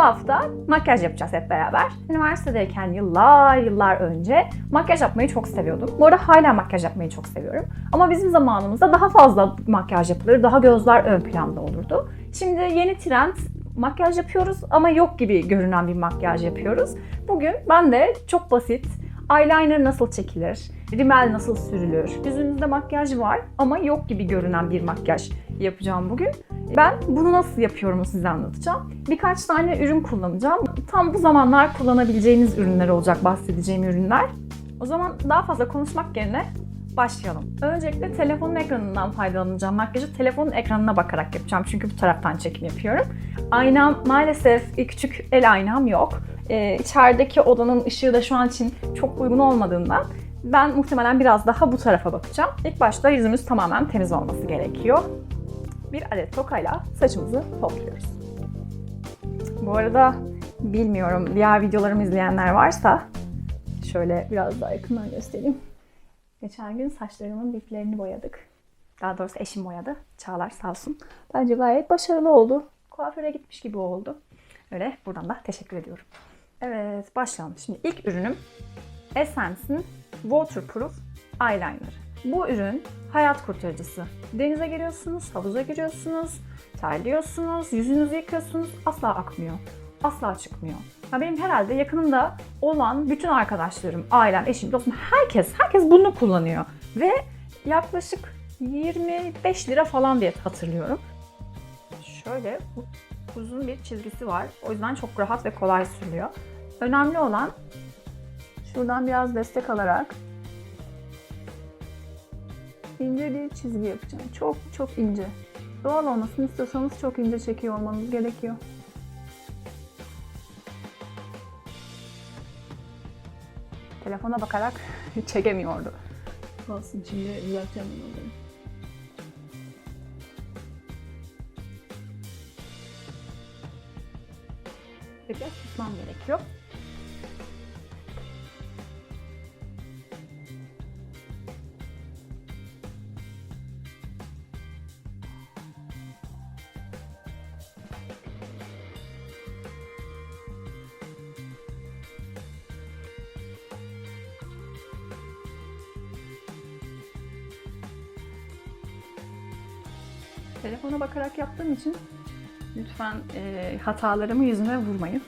hafta makyaj yapacağız hep beraber. Üniversitedeyken yıllar yıllar önce makyaj yapmayı çok seviyordum. Bu arada hala makyaj yapmayı çok seviyorum. Ama bizim zamanımızda daha fazla makyaj yapılır, daha gözler ön planda olurdu. Şimdi yeni trend makyaj yapıyoruz ama yok gibi görünen bir makyaj yapıyoruz. Bugün ben de çok basit eyeliner nasıl çekilir, rimel nasıl sürülür, yüzünüzde makyaj var ama yok gibi görünen bir makyaj yapacağım bugün. Ben bunu nasıl yapıyorum size anlatacağım. Birkaç tane ürün kullanacağım. Tam bu zamanlar kullanabileceğiniz ürünler olacak bahsedeceğim ürünler. O zaman daha fazla konuşmak yerine başlayalım. Öncelikle telefonun ekranından faydalanacağım. Makyajı telefonun ekranına bakarak yapacağım. Çünkü bu taraftan çekim yapıyorum. Aynam maalesef küçük el aynam yok. Ee, içerideki odanın ışığı da şu an için çok uygun olmadığından ben muhtemelen biraz daha bu tarafa bakacağım. İlk başta yüzümüz tamamen temiz olması gerekiyor. Bir adet tokayla saçımızı topluyoruz. Bu arada bilmiyorum diğer videolarımı izleyenler varsa şöyle biraz daha yakından göstereyim. Geçen gün saçlarımın diplerini boyadık. Daha doğrusu eşim boyadı. Çağlar sağ olsun. Bence gayet başarılı oldu. Kuaföre gitmiş gibi oldu. Öyle buradan da teşekkür ediyorum. Evet başlayalım. Şimdi ilk ürünüm Essence'in Waterproof Eyeliner. Bu ürün hayat kurtarıcısı. Denize giriyorsunuz, havuza giriyorsunuz, terliyorsunuz, yüzünüzü yıkıyorsunuz asla akmıyor. Asla çıkmıyor. Ya benim herhalde yakınımda olan bütün arkadaşlarım, ailem, eşim, dostum herkes, herkes bunu kullanıyor. Ve yaklaşık 25 lira falan diye hatırlıyorum. Şöyle uzun bir çizgisi var. O yüzden çok rahat ve kolay sürülüyor. Önemli olan şuradan biraz destek alarak ince bir çizgi yapacağım. Çok çok ince. Doğal olmasını istiyorsanız çok ince çekiyor olmanız gerekiyor. Telefona bakarak çekemiyordu. Olsun şimdi düzelteceğim onu. Biraz tutmam gerekiyor. Telefona bakarak yaptığım için lütfen e, hatalarımı yüzüme vurmayın.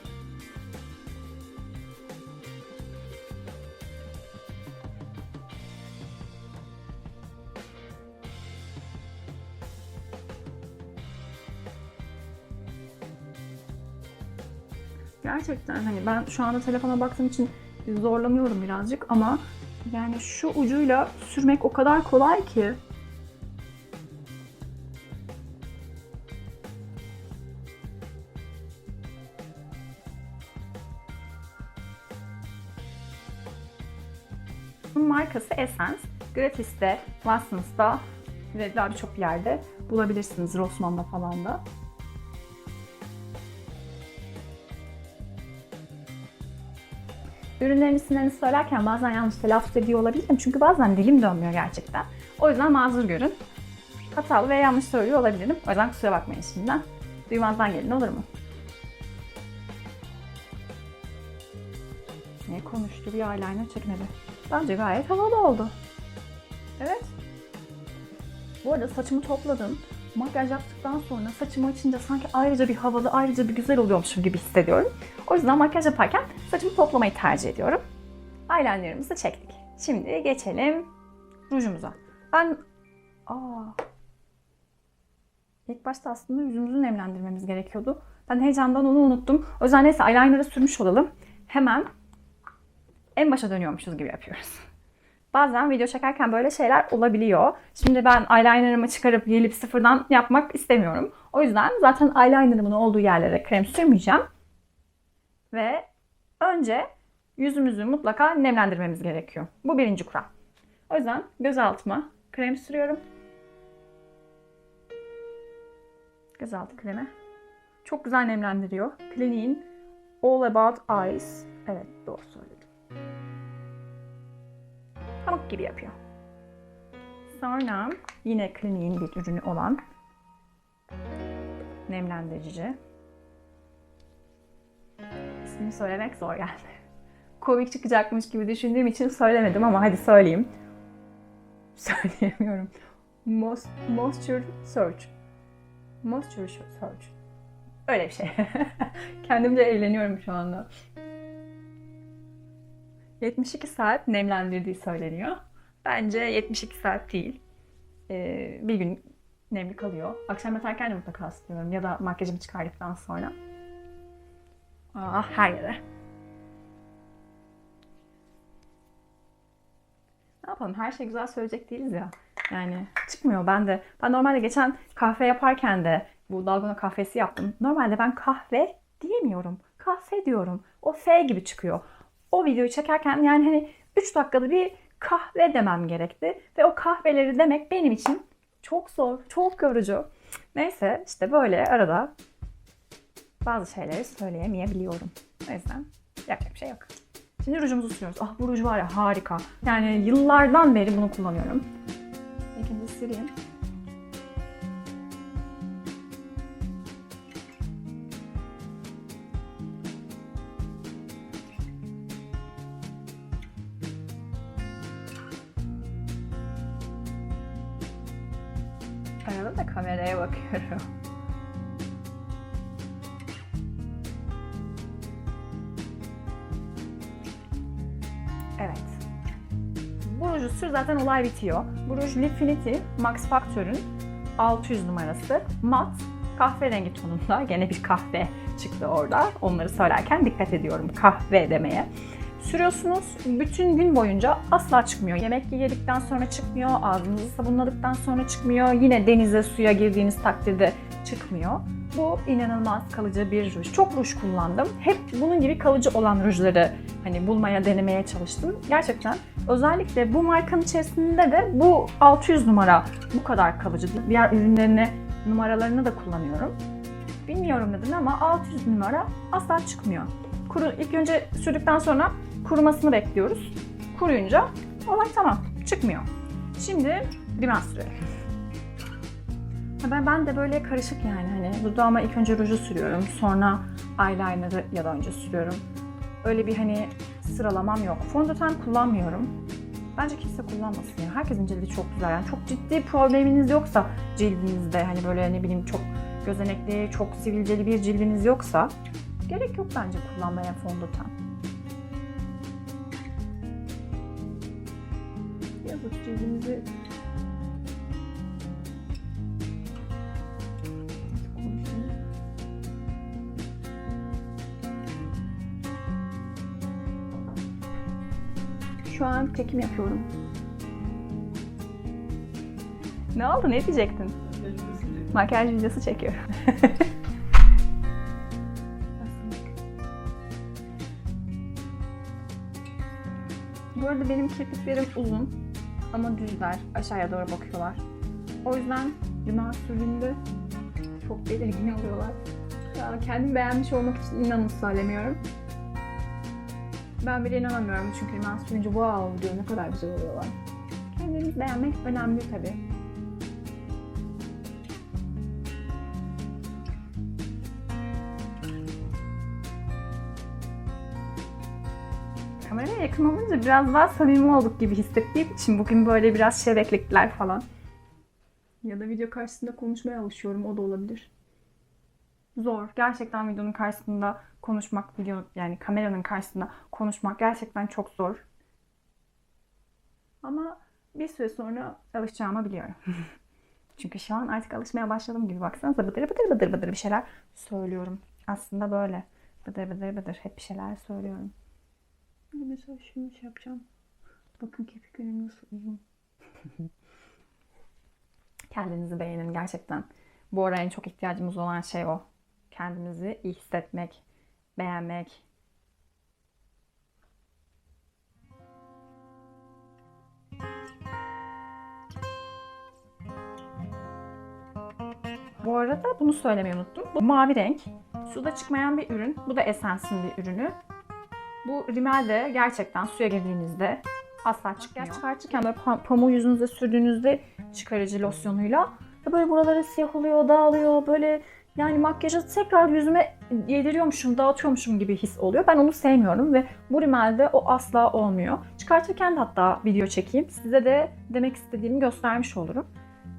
Gerçekten hani ben şu anda telefona baktığım için zorlanıyorum birazcık ama yani şu ucuyla sürmek o kadar kolay ki. Essence. Gratis'te, Watsons'ta ve daha birçok yerde bulabilirsiniz. Rossmann'da falan da. Ürünlerin isimlerini söylerken bazen yanlış telaffuz ediyor olabilirim. Çünkü bazen dilim dönmüyor gerçekten. O yüzden mazur görün. Hatalı ve yanlış söylüyor olabilirim. O yüzden kusura bakmayın şimdiden. Duymazdan gelin olur mu? Ne konuştu bir eyeliner çekmedi. Bence gayet havalı oldu. Evet. Bu arada saçımı topladım. Makyaj yaptıktan sonra saçımı açınca sanki ayrıca bir havalı, ayrıca bir güzel oluyormuşum gibi hissediyorum. O yüzden makyaj yaparken saçımı toplamayı tercih ediyorum. Eyelinerımızı çektik. Şimdi geçelim rujumuza. Ben... Aa, İlk başta aslında yüzümüzü nemlendirmemiz gerekiyordu. Ben heyecandan onu unuttum. O yüzden neyse eyeliner'ı sürmüş olalım. Hemen en başa dönüyormuşuz gibi yapıyoruz. Bazen video çekerken böyle şeyler olabiliyor. Şimdi ben eyelinerımı çıkarıp gelip sıfırdan yapmak istemiyorum. O yüzden zaten eyelinerımın olduğu yerlere krem sürmeyeceğim. Ve önce yüzümüzü mutlaka nemlendirmemiz gerekiyor. Bu birinci kural. O yüzden göz altıma krem sürüyorum. Gözaltı kremi. Çok güzel nemlendiriyor. Clinique'in All About Eyes. Evet doğru Pamuk gibi yapıyor. Sonra yine Clinique'in bir ürünü olan nemlendirici. İsmini söylemek zor geldi. Komik çıkacakmış gibi düşündüğüm için söylemedim ama hadi söyleyeyim. Söyleyemiyorum. Most, moisture search. Moisture search. Öyle bir şey. Kendimce eğleniyorum şu anda. 72 saat nemlendirdiği söyleniyor. Bence 72 saat değil. Ee, bir gün nemli kalıyor. Akşam yatarken de mutlaka ısıtıyorum ya da makyajımı çıkardıktan sonra. Ah her yere. Ne yapalım her şey güzel söyleyecek değiliz ya. Yani çıkmıyor ben de. Ben normalde geçen kahve yaparken de bu dalgona kahvesi yaptım. Normalde ben kahve diyemiyorum. Kahve diyorum. O F gibi çıkıyor. O videoyu çekerken yani hani 3 dakikada bir kahve demem gerekti. Ve o kahveleri demek benim için çok zor, çok yorucu. Neyse işte böyle arada bazı şeyleri söyleyemeyebiliyorum. O yüzden yapacak bir şey yok. Şimdi rujumuzu sürüyoruz. Ah bu ruj var ya harika. Yani yıllardan beri bunu kullanıyorum. İkinci sileyim. Zaten olay bitiyor. Bu ruj Lifinity Max Factor'ın 600 numarası. Mat kahverengi tonunda. Gene bir kahve çıktı orada. Onları söylerken dikkat ediyorum kahve demeye. Sürüyorsunuz. Bütün gün boyunca asla çıkmıyor. Yemek yedikten sonra çıkmıyor. Ağzınızı sabunladıktan sonra çıkmıyor. Yine denize, suya girdiğiniz takdirde çıkmıyor. Bu inanılmaz kalıcı bir ruj. Çok ruj kullandım. Hep bunun gibi kalıcı olan rujları hani bulmaya, denemeye çalıştım. Gerçekten özellikle bu markanın içerisinde de bu 600 numara bu kadar kalıcı. Diğer ürünlerini, numaralarını da kullanıyorum. Bilmiyorum neden ama 600 numara asla çıkmıyor. Kuru, ilk önce sürdükten sonra kurumasını bekliyoruz. Kuruyunca olay tamam, çıkmıyor. Şimdi rimel sürelim. Ben, ben de böyle karışık yani hani dudağıma ilk önce ruju sürüyorum sonra eyeliner'ı ya da önce sürüyorum. Öyle bir hani sıralamam yok. Fondöten kullanmıyorum. Bence kimse kullanmasın ya. Herkesin cildi çok güzel yani. Çok ciddi probleminiz yoksa cildinizde hani böyle ne bileyim çok gözenekli, çok sivilceli bir cildiniz yoksa gerek yok bence kullanmaya fondöten. Yazık cildinizi Şu an çekim yapıyorum. Ne oldu? Ne diyecektin? Makyaj videosu çekiyorum. Bu arada benim kirpiklerim uzun ama düzler. Aşağıya doğru bakıyorlar. O yüzden rimel sürdüğümde çok belirgin oluyorlar. Ya kendim beğenmiş olmak için inanın söylemiyorum. Ben bile inanamıyorum çünkü rimel sürünce wow diyor ne kadar güzel oluyorlar. Kendiniz beğenmek önemli tabii. Kameraya yakın olunca biraz daha samimi olduk gibi hissettiğim için bugün böyle biraz şebeklikler falan. Ya da video karşısında konuşmaya alışıyorum o da olabilir. Zor. Gerçekten videonun karşısında konuşmak, video yani kameranın karşısında konuşmak gerçekten çok zor. Ama bir süre sonra alışacağımı biliyorum. Çünkü şu an artık alışmaya başladım gibi baksanıza bıdır bıdır bıdır bıdır bir şeyler söylüyorum. Aslında böyle bıdır bıdır bıdır hep bir şeyler söylüyorum. Mesela şunu şey yapacağım. Bakın kirpiklerim nasıl uzun. Kendinizi beğenin gerçekten. Bu ara en çok ihtiyacımız olan şey o. Kendimizi iyi hissetmek, beğenmek. Bu arada bunu söylemeyi unuttum. Bu mavi renk. Suda çıkmayan bir ürün. Bu da Essence'in bir ürünü. Bu rimel de gerçekten suya girdiğinizde asla çıkmıyor. Çıkartırken böyle pa- pamuğu yüzünüze sürdüğünüzde çıkarıcı losyonuyla böyle buraları siyah oluyor, dağılıyor, böyle yani makyajı tekrar yüzüme yediriyormuşum, dağıtıyormuşum gibi his oluyor. Ben onu sevmiyorum ve bu rimelde o asla olmuyor. Çıkartırken de hatta video çekeyim. Size de demek istediğimi göstermiş olurum.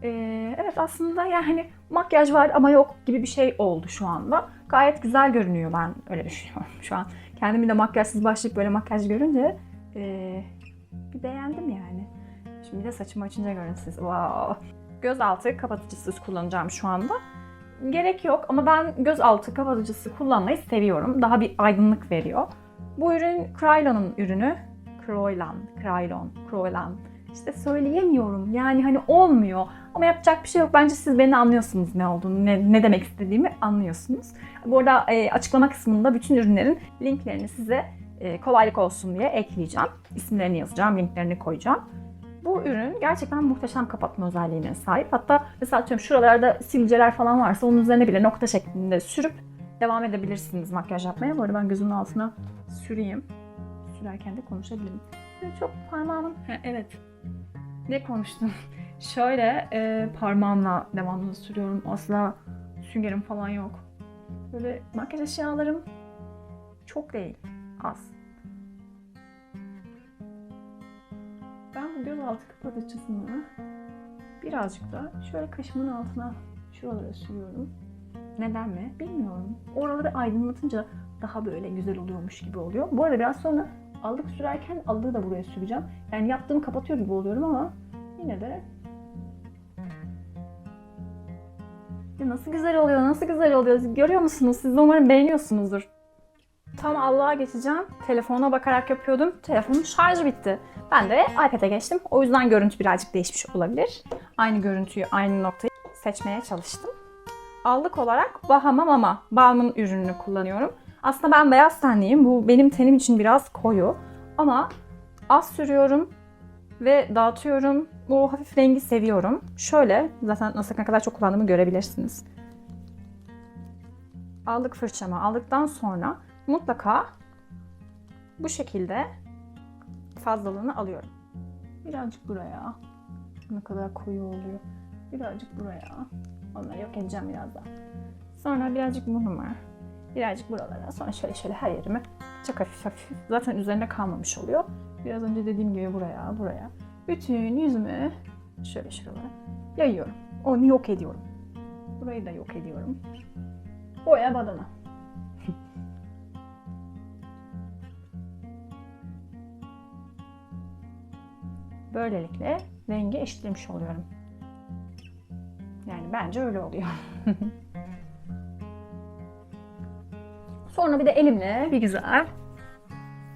Ee, evet aslında yani makyaj var ama yok gibi bir şey oldu şu anda. Gayet güzel görünüyor ben öyle düşünüyorum şu an. Kendimi de makyajsız başlayıp böyle makyaj görünce ee, bir beğendim yani. Şimdi de saçımı açınca görün siz. Wow. Göz altı kapatıcısız kullanacağım şu anda. Gerek yok ama ben göz altı kapatıcısı kullanmayı seviyorum. Daha bir aydınlık veriyor. Bu ürün Krylon'un ürünü. Kroylan, Krylon, Kroylan. İşte söyleyemiyorum. Yani hani olmuyor. Ama yapacak bir şey yok. Bence siz beni anlıyorsunuz ne olduğunu, ne, ne demek istediğimi anlıyorsunuz. Bu arada e, açıklama kısmında bütün ürünlerin linklerini size e, kolaylık olsun diye ekleyeceğim. İsimlerini yazacağım, linklerini koyacağım. Bu ürün gerçekten muhteşem kapatma özelliğine sahip. Hatta mesela atıyorum şuralarda sivilceler falan varsa onun üzerine bile nokta şeklinde sürüp devam edebilirsiniz makyaj yapmaya. Bu arada ben gözümün altına süreyim. Sürerken de konuşabilirim. Çok parmağımın... Ha, evet. Ne konuştum? Şöyle e, parmağımla devamlı sürüyorum. Asla süngerim falan yok. Böyle makyaj eşyalarım çok değil. Az. Göz altı kapatıcısını birazcık da şöyle kaşımın altına şuralara sürüyorum. Neden mi? Bilmiyorum. Oraları aydınlatınca daha böyle güzel oluyormuş gibi oluyor. Bu arada biraz sonra allık sürerken allığı da buraya süreceğim. Yani yaptığımı kapatıyor gibi oluyorum ama yine de ya nasıl güzel oluyor, nasıl güzel oluyor. Görüyor musunuz? Siz de umarım beğeniyorsunuzdur. Tam Allah'a geçeceğim. Telefona bakarak yapıyordum. Telefonun şarjı bitti. Ben de iPad'e geçtim. O yüzden görüntü birazcık değişmiş olabilir. Aynı görüntüyü, aynı noktayı seçmeye çalıştım. Allık olarak Bahama Mama Balm'ın ürününü kullanıyorum. Aslında ben beyaz tenliyim. Bu benim tenim için biraz koyu. Ama az sürüyorum ve dağıtıyorum. Bu hafif rengi seviyorum. Şöyle, zaten nasıl ne kadar çok kullandığımı görebilirsiniz. Aldık fırçamı aldıktan sonra mutlaka bu şekilde fazlalığını alıyorum. Birazcık buraya. Ne kadar koyu oluyor. Birazcık buraya. Onları yok edeceğim birazdan. Sonra birazcık burnuma. Birazcık buralara. Sonra şöyle şöyle her yerime. Çok hafif hafif. Zaten üzerine kalmamış oluyor. Biraz önce dediğim gibi buraya, buraya. Bütün yüzümü şöyle şuralara yayıyorum. Onu yok ediyorum. Burayı da yok ediyorum. Boya badana. Böylelikle rengi eşitlemiş oluyorum. Yani bence öyle oluyor. Sonra bir de elimle bir güzel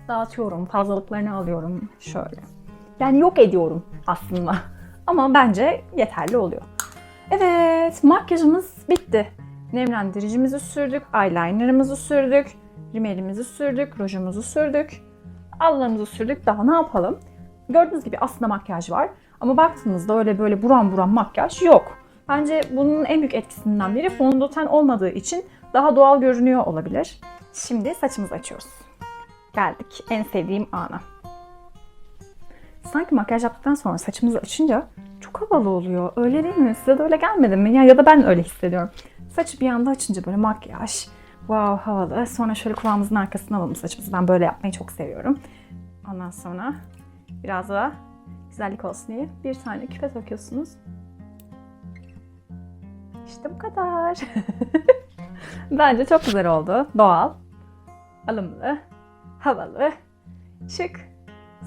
dağıtıyorum. Fazlalıklarını alıyorum şöyle. Yani yok ediyorum aslında. Ama bence yeterli oluyor. Evet, makyajımız bitti. Nemlendiricimizi sürdük, eyelinerımızı sürdük, rimelimizi sürdük, rujumuzu sürdük, allarımızı sürdük. Daha ne yapalım? Gördüğünüz gibi aslında makyaj var. Ama baktığınızda öyle böyle buram buram makyaj yok. Bence bunun en büyük etkisinden biri fondöten olmadığı için daha doğal görünüyor olabilir. Şimdi saçımızı açıyoruz. Geldik en sevdiğim ana. Sanki makyaj yaptıktan sonra saçımızı açınca çok havalı oluyor. Öyle değil mi? Size de öyle gelmedi mi? Ya, ya da ben öyle hissediyorum. Saçı bir anda açınca böyle makyaj. Wow havalı. Sonra şöyle kulağımızın arkasına alalım saçımızı. Ben böyle yapmayı çok seviyorum. Ondan sonra biraz da güzellik olsun diye bir tane küpe takıyorsunuz. İşte bu kadar. Bence çok güzel oldu. Doğal, alımlı, havalı, şık,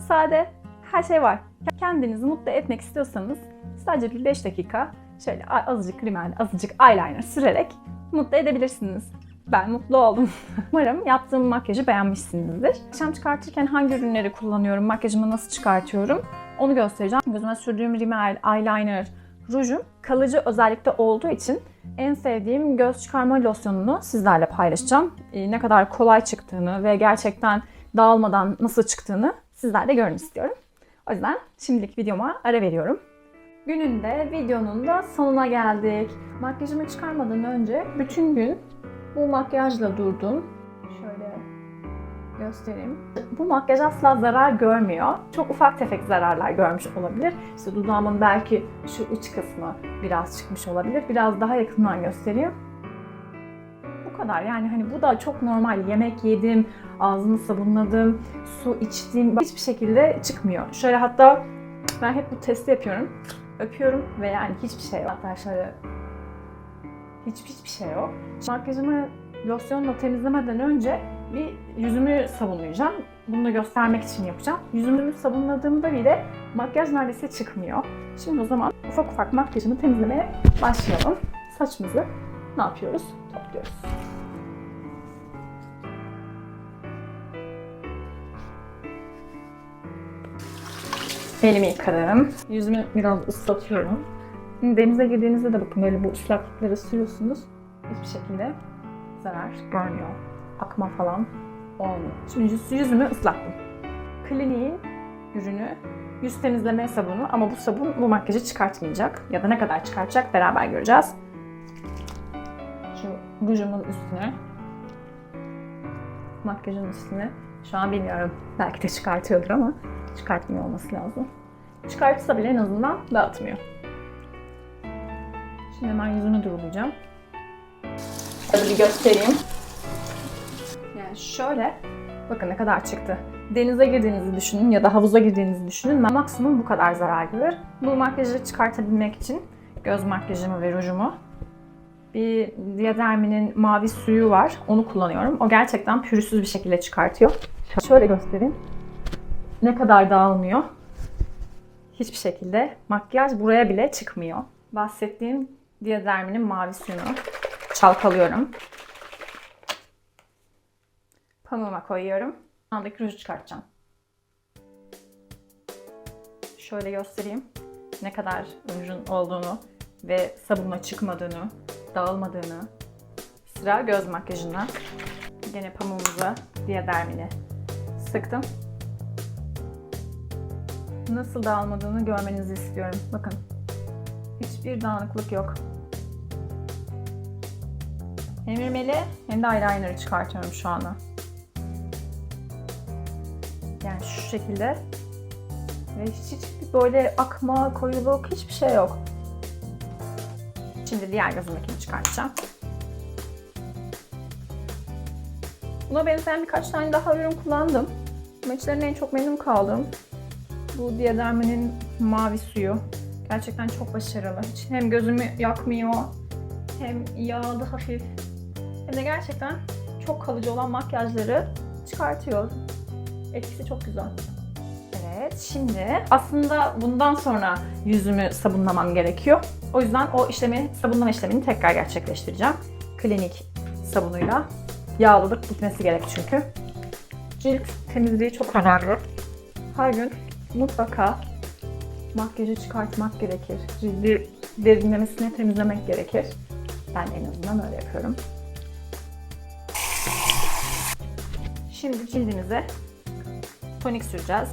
sade, her şey var. Kendinizi mutlu etmek istiyorsanız sadece bir 5 dakika şöyle azıcık rimel, azıcık eyeliner sürerek mutlu edebilirsiniz. Ben mutlu oldum. Umarım yaptığım makyajı beğenmişsinizdir. Akşam çıkartırken hangi ürünleri kullanıyorum, makyajımı nasıl çıkartıyorum onu göstereceğim. Gözüme sürdüğüm rimel, eyeliner, rujum kalıcı özellikte olduğu için en sevdiğim göz çıkarma losyonunu sizlerle paylaşacağım. Ee, ne kadar kolay çıktığını ve gerçekten dağılmadan nasıl çıktığını sizlerle görün istiyorum. O yüzden şimdilik videoma ara veriyorum. Günün de videonun da sonuna geldik. Makyajımı çıkarmadan önce bütün gün bu makyajla durdum. Şöyle göstereyim. Bu makyaj asla zarar görmüyor. Çok ufak tefek zararlar görmüş olabilir. İşte dudağımın belki şu uç kısmı biraz çıkmış olabilir. Biraz daha yakından göstereyim. kadar. Yani hani bu da çok normal. Yemek yedim, ağzımı sabunladım, su içtim. Hiçbir şekilde çıkmıyor. Şöyle hatta ben hep bu testi yapıyorum. Öpüyorum ve yani hiçbir şey yok. Hatta şöyle hiç hiçbir şey yok. Makyajımı losyonla temizlemeden önce bir yüzümü sabunlayacağım. Bunu da göstermek için yapacağım. Yüzümü sabunladığımda bile makyaj neredeyse çıkmıyor. Şimdi o zaman ufak ufak makyajımı temizlemeye başlayalım. Saçımızı ne yapıyoruz? Topluyoruz. Elimi yıkadım. Yüzümü biraz ıslatıyorum. Denize girdiğinizde de bakın böyle bu ıslaklıkları sürüyorsunuz. Hiçbir şekilde zarar görmüyor. Akma falan olmuyor. Şimdi yüz- yüzümü ıslattım. Clinique'in ürünü yüz temizleme sabunu ama bu sabun bu makyajı çıkartmayacak. Ya da ne kadar çıkartacak beraber göreceğiz. Şu rujumun üstüne makyajın üstüne şu an bilmiyorum belki de çıkartıyordur ama çıkartmıyor olması lazım. Çıkartsa bile en azından dağıtmıyor. Şimdi hemen yüzünü durulayacağım. Şöyle bir göstereyim. Yani şöyle, bakın ne kadar çıktı. Denize girdiğinizi düşünün ya da havuza girdiğinizi düşünün. Maksimum bu kadar zarar görür. Bu makyajı çıkartabilmek için göz makyajımı ve rujumu bir Diadermi'nin mavi suyu var. Onu kullanıyorum. O gerçekten pürüzsüz bir şekilde çıkartıyor. Şöyle göstereyim. Ne kadar dağılmıyor. Hiçbir şekilde makyaj buraya bile çıkmıyor. Bahsettiğim Diadermi'nin mavi suyunu çalkalıyorum. Pamuğuma koyuyorum. Andaki ruju çıkartacağım. Şöyle göstereyim ne kadar rujun olduğunu ve sabunla çıkmadığını, dağılmadığını. Sıra göz makyajına. Yine pamuğumuza diadermini sıktım. Nasıl dağılmadığını görmenizi istiyorum. Bakın. Hiçbir dağınıklık yok. Hem rimeli hem de eyeliner'ı çıkartıyorum şu anda. Yani şu şekilde. Ve hiç, hiç böyle akma, koyuluk hiçbir şey yok. Şimdi diğer gözümdekini çıkartacağım. Buna benzeyen birkaç tane daha ürün kullandım. İçlerinden en çok memnun kaldım. Bu Diadermi'nin mavi suyu. Gerçekten çok başarılı. Hem gözümü yakmıyor, hem yağlı hafif, hem de gerçekten çok kalıcı olan makyajları çıkartıyor. Etkisi çok güzel. Evet, şimdi aslında bundan sonra yüzümü sabunlamam gerekiyor. O yüzden o işlemi, sabunlama işlemini tekrar gerçekleştireceğim. Klinik sabunuyla. Yağlılık gitmesi gerek çünkü. Cilt temizliği çok önemli. Her gün mutlaka makyajı çıkartmak gerekir. Cildi derinlemesine temizlemek gerekir. Ben en azından öyle yapıyorum. Şimdi cildimize tonik süreceğiz.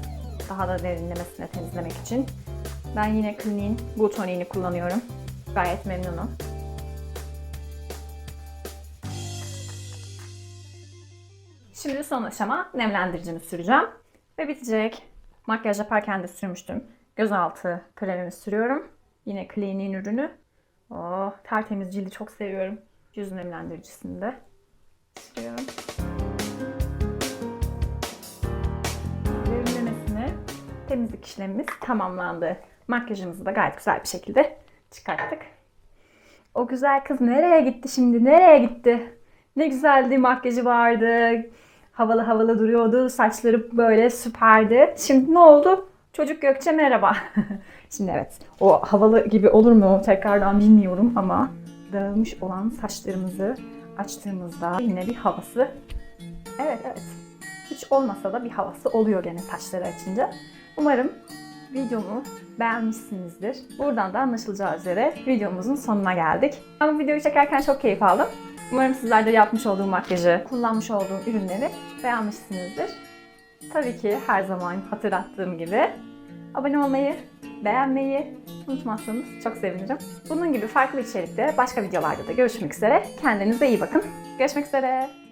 Daha da derinlemesine temizlemek için. Ben yine Clinique'in bu toniğini kullanıyorum. Gayet memnunum. Şimdi son aşama nemlendiricimi süreceğim. Ve bitecek. Makyaj yaparken de sürmüştüm. Gözaltı kremimi sürüyorum. Yine Clinique'in ürünü. Oh, tertemiz cildi çok seviyorum. Yüz nemlendiricisini de sürüyorum. Temizlik işlemimiz tamamlandı. Makyajımızı da gayet güzel bir şekilde çıkarttık. O güzel kız nereye gitti şimdi? Nereye gitti? Ne güzeldi makyajı vardı. Havalı havalı duruyordu. Saçları böyle süperdi. Şimdi ne oldu? Çocuk Gökçe merhaba. şimdi evet o havalı gibi olur mu tekrardan bilmiyorum ama dağılmış olan saçlarımızı açtığımızda yine bir havası. Evet evet hiç olmasa da bir havası oluyor gene saçları açınca. Umarım videomu beğenmişsinizdir. Buradan da anlaşılacağı üzere videomuzun sonuna geldik. Bu videoyu çekerken çok keyif aldım. Umarım sizler de yapmış olduğum makyajı, kullanmış olduğum ürünleri beğenmişsinizdir. Tabii ki her zaman hatırlattığım gibi abone olmayı, beğenmeyi unutmazsanız çok sevinirim. Bunun gibi farklı içerikte başka videolarda da görüşmek üzere. Kendinize iyi bakın. Görüşmek üzere.